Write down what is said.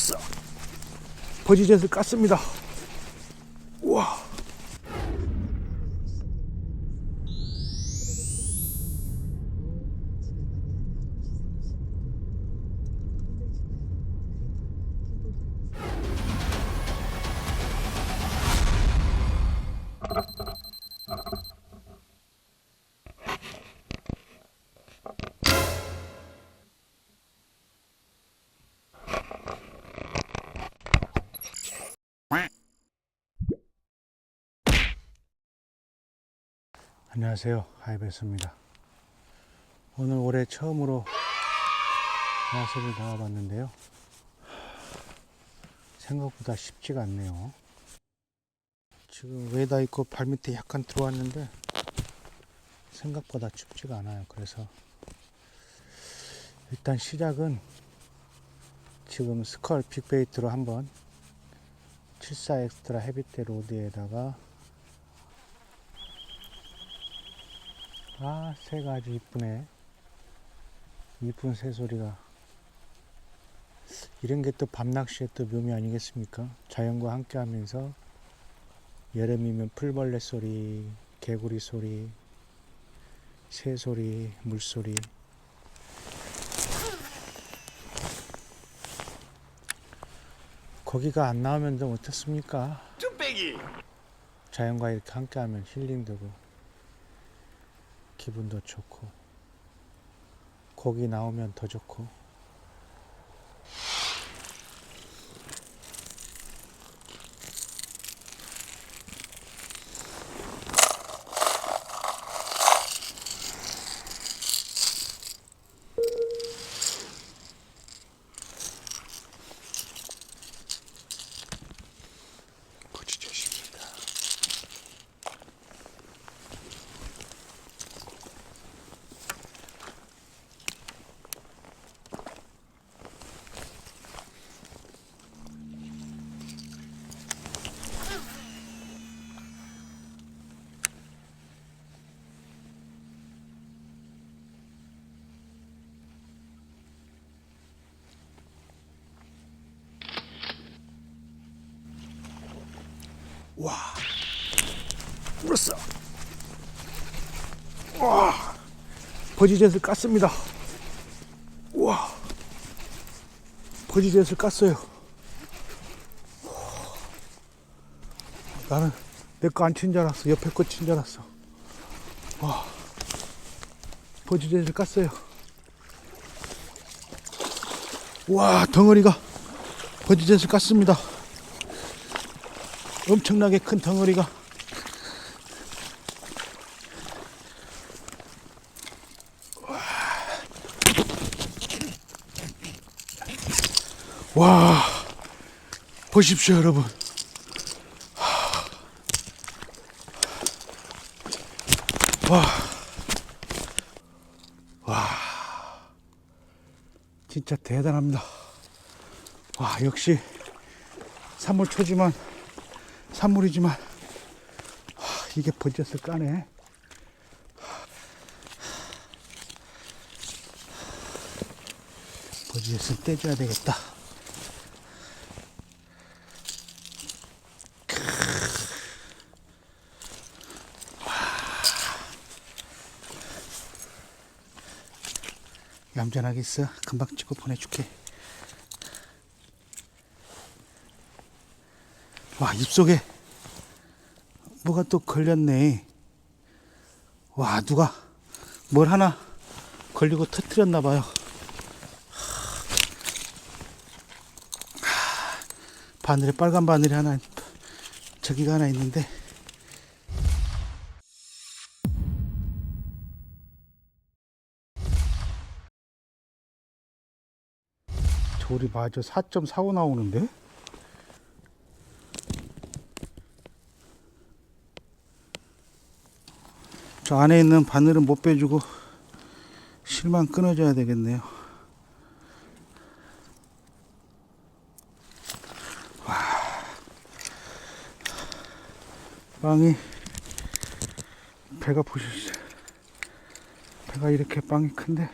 울었어. 버지젯을 깠습니다. 우와. 안녕하세요. 하이베스입니다. 오늘 올해 처음으로 야수를 나와봤는데요. 생각보다 쉽지가 않네요. 지금 외다 있고 발밑에 약간 들어왔는데 생각보다 춥지가 않아요. 그래서 일단 시작은 지금 스컬 빅베이트로 한번 74 엑스트라 헤비테 로드에다가 아, 새가 아주 이쁘네. 이쁜 새소리가. 이런 게 또 밤낚시의 또 묘미 아니겠습니까? 자연과 함께 하면서 여름이면 풀벌레 소리, 개구리 소리, 새 소리, 물소리. 거기가 안 나오면 좀 어떻습니까? 자연과 이렇게 함께 하면 힐링되고 기분도 좋고 고기 나오면 더 좋고 와, 울었어. 와, 버지젯을 깠습니다. 와, 버지젯을 깠어요. 나는 내 거 안 친 줄 알았어. 옆에 거 친 줄 알았어. 와, 버지젯을 깠어요. 와, 덩어리가 버지젯을 깠습니다. 엄청나게 큰 덩어리가. 와. 보십시오 여러분. 와, 와, 진짜 대단합니다. 와, 역시 산물 초지만 산물이지만 하, 이게 버졌을 까네. 버지에서 떼줘야 되겠다. 얌전하게 있어. 금방 찍고 보내줄게. 와, 입속에 뭐가 또 걸렸네. 와, 누가 뭘 하나 걸리고 터뜨렸나 봐요. 바늘에 빨간 바늘이 하나 저기가 하나 있는데 저리 맞아 4.45 나오는데 저 안에 있는 바늘은 못 빼주고 실만 끊어줘야 되겠네요. 와. 빵이 배가 보시죠. 배가 이렇게 빵이 큰데